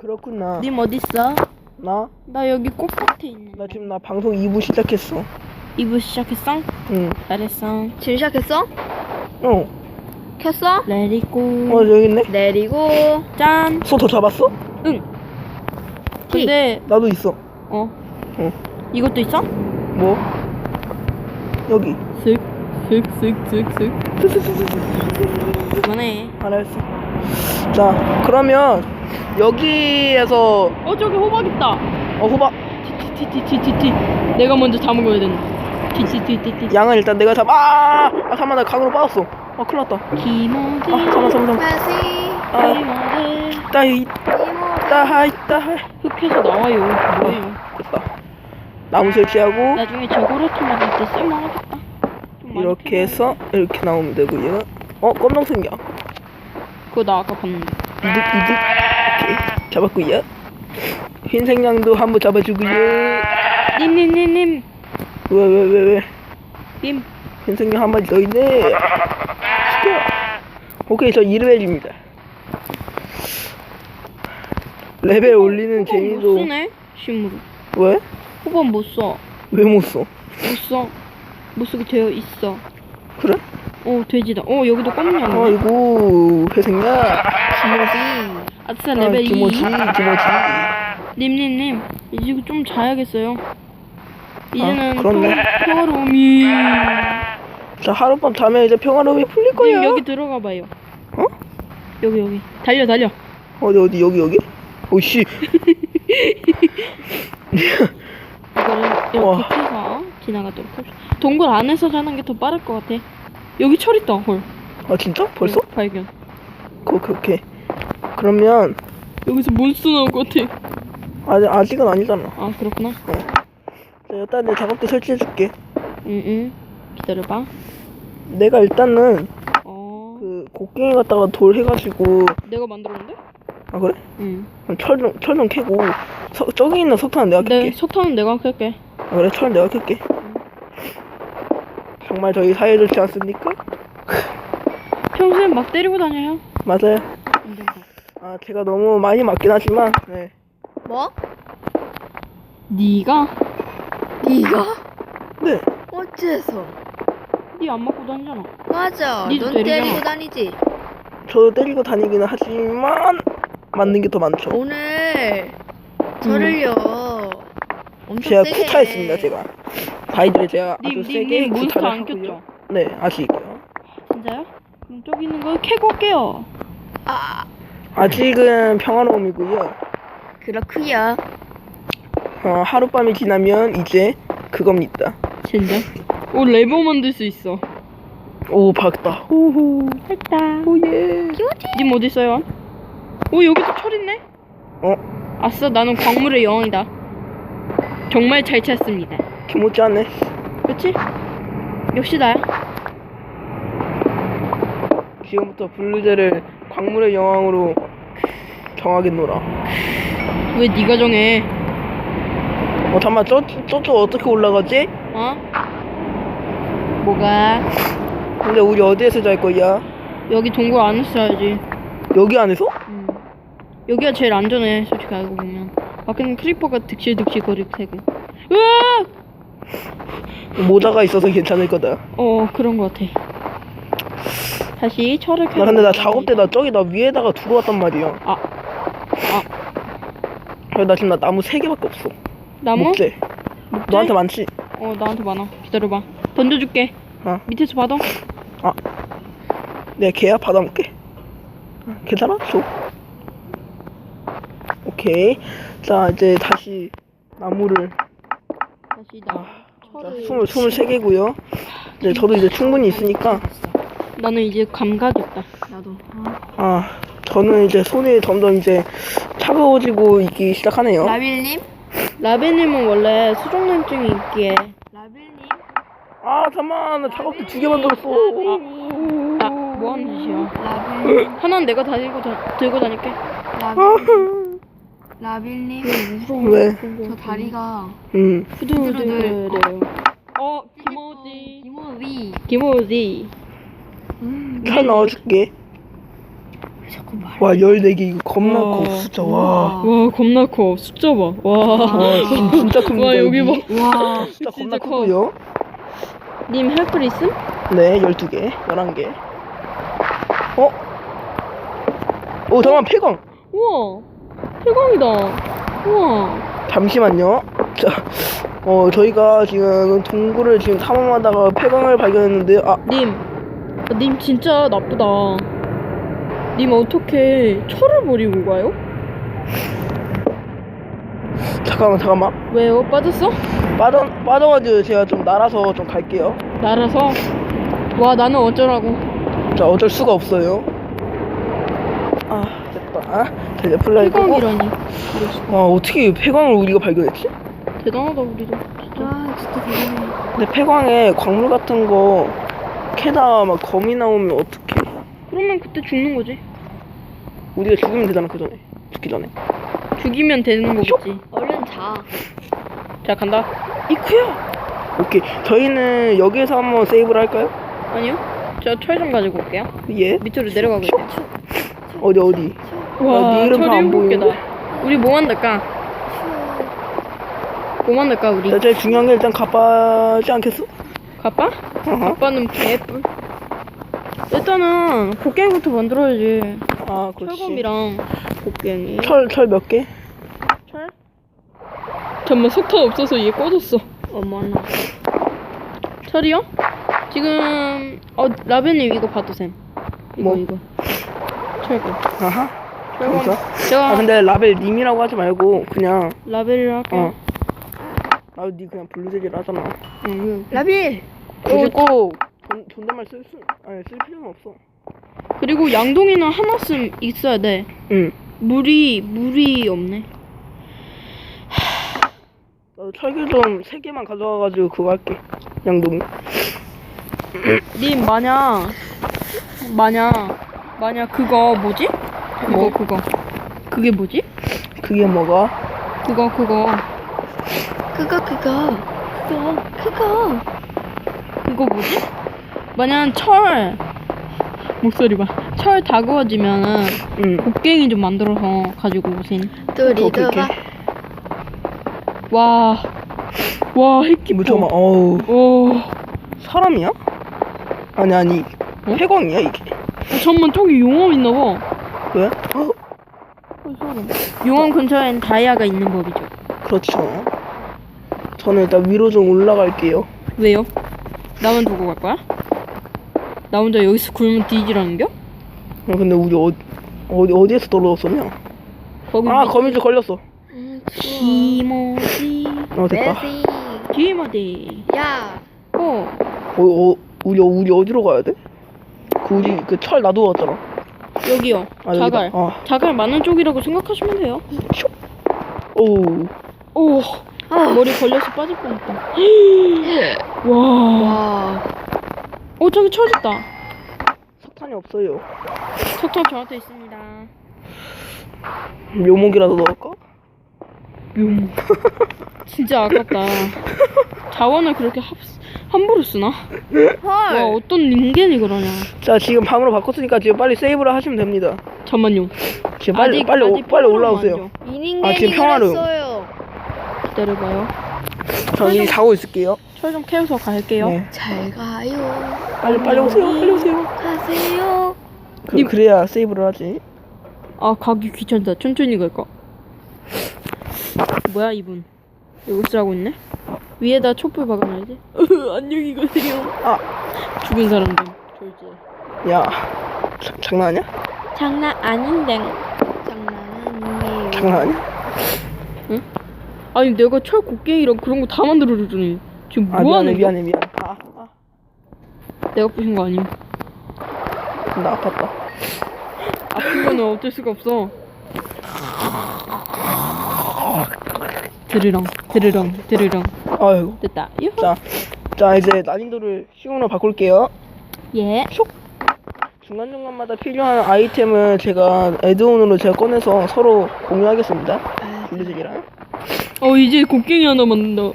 그렇구나. 님 어딨어? 나? 나 여기 꽃밭에 있는. 나 지금 나 방송 2부 시작했어. 2부 시작했어? 응. 잘했어. 지금 시작했어? 어. 켰어? 내리고. 어, 여기 있네. 내리고 짠. 소더 잡았어? 응. 근데 나도 있어. 어. 어. 이것도 있어? 뭐? 여기. 슥, 슥, 슥, 슥, 슥. 그만해. 알았어. 자, 그러면 여기에서 어 저기 호박 있다. 어 호박 티티티티티티. 내가 먼저 잡은 거야 되는. 티티티티티. 양은 일단 내가 잡. 아, 아 잠깐만 나 강으로 빠졌어. 아 큰일 났다. 아 잠깐만 잠깐만. 메시 아, 이모 따하이 따하이. 흙에서 나와요. 뭐예요? 됐다. 나무 설치하고 나중에 저거로트 만들 때 쓸만하겠다. 좀 많이 이렇게. 해서 이렇게 나오면 되고요. 어 검정색이야. 그거 나 아까 봤는데. 이득 이득. 오케이 잡았고요. 흰색 양도 한 번 잡아주고요. 님님님님. 왜 왜 왜 왜? 님. 흰색 양한 마리 더 있네. 시켜. 오케이 저 1레벨입니다. 레벨 올리는 재미도 못 쓰네. 심으로. 왜? 호박 못 써. 왜 못 써? 못 써. 못 쓰게 되어 있어. 그래? 어 돼지다. 어 여기도 껌이야. 아이고 회색야. 아싸 아, 레벨 2. 김오지 김오지. 님님님 이제 좀 자야겠어요. 이제는 아, 그렇네. 평- 평화로움이. 자 하룻밤 자면 이제 평화로움이 풀릴 거야. 님 여기 들어가 봐요. 어? 여기 여기. 달려 달려. 어디 어디 여기 여기? 오씨. 이거를 이렇게 와. 해서 지나가도록 합시다. 동굴 안에서 자는 게 더 빠를 것 같아. 여기 철 있다. 헐. 아 진짜? 벌써? 응, 발견. 오케이 오케이. 그러면 여기서 몬스터 나올 것 같아. 아직 아직은 아니잖아. 아 그렇구나. 자, 일단 내 작업대 설치해줄게. 응응. 기다려봐. 내가 일단은 어. 그 곡괭이 갖다가 돌 해가지고 내가 만들었는데? 아 그래? 응. 철좀 철 좀 캐고 서, 저기 있는 석탄은 내가 내 캘게. 석탄은 내가 캘게. 아 그래 철 내가 캘게. 정말 저희 사이 좋지 않습니까? 평소에 막 때리고 다녀요. 맞아요. 인정가. 아 제가 너무 많이 맞긴 하지만 네. 뭐? 네가 네가? 네. 어째서? 네 안 맞고 다니잖아. 맞아 니도 넌 때리잖아. 때리고 다니지 저도 때리고 다니기는 하지만 맞는 게 더 많죠. 오늘 저를요 엄청 제가 세게 구타했습니다 제가. 바이들을 제가 아주 님, 세게 님, 몬스터 안 하고요. 네 아직이요. 진짜요? 그럼 저기 있는 거 캐고 올게요. 아 아직은 평화로움이고요. 그렇구요 어, 하룻밤이 지나면 이제 그겁니다. 진짜? 오 레버 만들 수 있어. 오 박다. 오호. 했다. 오예. 님 어디 있어요? 오 여기도 철 있네. 어 아싸 나는 광물의 여왕이다. 정말 잘 찾습니다. 기모지 않네. 그렇지? 역시 나야. 지금부터 블루제를 광물의 여왕으로 정하겠노라. 왜 네가 정해? 어 잠만 저 저쪽 어떻게 올라가지? 어? 뭐가? 근데 우리 어디에서 잘 거야? 여기 동굴 안에서 자야지. 여기 안에서? 음. 여기가 제일 안전해, 솔직히 알고 보면. 밖에는 크리퍼가 득실득실 거리고 새고. 으아! 모자가 있어서 괜찮을 거다. 어, 그런 거 같아. 다시 철을 캐. 나 근데 나 작업대 나 저기 나 위에다가 두고 왔단 말이야. 아, 그래 나 지금 나 나무 세 개밖에 없어. 나무? 목재. 목재? 너한테 많지? 어, 나한테 많아. 기다려봐. 던져줄게. 어. 밑에서 받아. 내가 걔야 받아먹게. 어, 괜찮아? 줘. 오케이. 자 이제 다시 나무를 다시 나. 자, 철을. 스물 스물세 개고요. 네 저도 이제 충분히 있으니까 나는 이제 감각이 없다. 나도. 아. 아 저는 이제 손이 점점 이제 차가워지고 있기 시작하네요. 라빌님? 라벤님은 원래 수족냉증이 있기에. 라벤님? 아 잠만 나 작업대 두개 만들었어. 아, 뭐 하는 짓이야? 라빌님? 하나는 내가 다니고 다, 들고 다닐게. 라빌님? 라빌님? 왜? 저 다리가 음. 후두두두. 어, 김오지. 이모위 김오지. 음, 잘 넣어줄게. 자꾸 말. 와 14개 이거 겁나 와. 커 진짜 와. 와 겁나 커 숫자 봐. 와. 와 진- 진짜 큽니다 와 여기 봐. 와. 진짜 진짜 겁나 커. 크고요 님 헬플 있음? 네 12개 11개 어? 오 잠깐만 폐광 우와. 폐광이다. 우와. 잠시만요 자, 어 저희가 지금 동굴을 지금 탐험하다가 폐광을 발견했는데 아 님. 아, 님 진짜 나쁘다. 님 어떻게 철을 버리고 가요? 잠깐만 잠깐만 왜요? 빠졌어? 빠져 빠져가지고 제가 좀 날아서 좀 갈게요 날아서? 와 나는 어쩌라고. 자 어쩔 수가 없어요 아 됐다 자 이제 플라이 끄고 폐광이라니. 와 어떻게 폐광을 우리가 발견했지? 대단하다 우리도. 진짜. 와 진짜 대단해. 근데 폐광에 광물 같은 거 캐다가 막 거미 나오면 어떡해 그러면 그때 죽는 거지. 우리가 죽으면 되잖아 그 전에 죽기 전에 죽이면 되는 거겠지. 얼른 자. 자 간다. 이쿠야 오케이 저희는 여기에서 한번 세이브를 할까요? 아니요. 저 철 좀 가지고 올게요. 예 밑으로 내려가고 있어요. 어디 어디 와, 네 이름 다안 일곱. 보이는데? 우리 뭐 만들까? 뭐 만들까 우리? 자, 제일 중요한 게 일단 가빠지 않겠어? 가빠? 어허. 가빠는 개뿔. 일단은 곡괭이부터 만들어야지. 아 그렇지 철검이랑 곡괭이. 철, 철 몇 개? 철? 잠깐만 석탄 없어서 얘 꺼졌어. 어머나. 철이요? 지금 어 라벤님 이거 봐도 쌤. 이거 뭐? 이거. 철검. 아하 철검. 아 근데 라벨 님이라고 하지 말고 그냥 라벨을 할게요. 어 나도 니 그냥 블루제리를 하잖아 응. 라빌. 굳이 꼭 존, 존댓말 쓸 수, 아니 쓸 필요는 없어 그리고 양동이는 하나쯤 있어야 돼. 응 물이 물이 없네. 나도 철길 좀 세 개만 가져와가지고 그거 할게 양동이 님 만약 만약 만약 그거 뭐지? 그거 뭐? 그거 그게 뭐지? 그게 뭐가? 그거 그거 그거 그거. 그거 그거. 그거 뭐지? 만약 철 목소리 봐. 철 다 구워지면은 응 곡괭이 좀 만들어서 가지고 오신. 뚜리 오케이, 오케이. 두바. 와. 와, 핵기포. 뭐 잠깐만 어우 오. 사람이야? 아니 아니 어? 해광이야 이게 어, 잠깐만, 저기 용암 있나 봐. 왜? 어? 용암 근처엔 다이아가 있는 법이죠. 그렇죠 저는 일단 위로 좀 올라갈게요 왜요? 나만 두고 갈 거야? 나 혼자 여기서 굴면 뒤지라는겨? 어, 근데 우리 어디 어디 어디에서 떨어졌었냐? 거기 아 거미줄 걸렸어. 음, 기모지 어 됐다. 메시. 기모지 야. 어 어, 어 우리 우리 어디로 가야 돼? 그 우리 그 철 놔두었잖아. 여기요 아, 여기다. 자갈 어. 자갈 많은 쪽이라고 생각하시면 돼요 오. 오 아. 머리 걸려서 빠질 뻔했다 와. 와. 어 저기 철 있다 석탄이 없어요. 석탄 저한테 있습니다 묘목이라도 넣을까? 묘 진짜 아깝다 자원을 그렇게 합, 함부로 쓰나? 와 헐. 어떤 닌겐이 그러냐 자 지금 밤으로 바꿨으니까 지금 빨리 세이브를 하시면 됩니다. 잠만요 지금 빨리 아직- 빨리 오- 아직 빨리 올라오세요. 아니죠? 이 아, 지금 평화로움. 그랬어요. 기다려봐요 저 이제 자고 있을게요. 철좀 캐서 갈게요 네. 잘 가요. 빨리 빨리 오세요. 빨리 오세요. 가세요. 그, 님- 그래야 세이브를 하지. 아 가기 귀찮다 천천히 갈까 뭐야 이분 이거 쓰라고 있네 위에다 촛불 박아놔야지 안녕히 가세요 아. 죽은 사람 좀 졸지 야 자, 장난하냐? 장난 아닌데 장난 아니에요. 장난하냐? 아니 내가 철 곡괭이랑 그런 거 다 만들어주더니 지금 아 뭐하는 미안해 거야? 미안해 미안. 아, 아. 내가 부신 거 아님 나 아팠다. 아픈 거는 어쩔 수가 없어 드르렁 드르렁 드르렁 아이고. 됐다 유후 자, 자 이제 난이도를 쉬움으로 바꿀게요. 예 중간중간마다 필요한 아이템을 제가 애드온으로 제가 꺼내서 서로 공유하겠습니다. 블루직이랑. 어 이제 곡괭이 하나 만든다. 어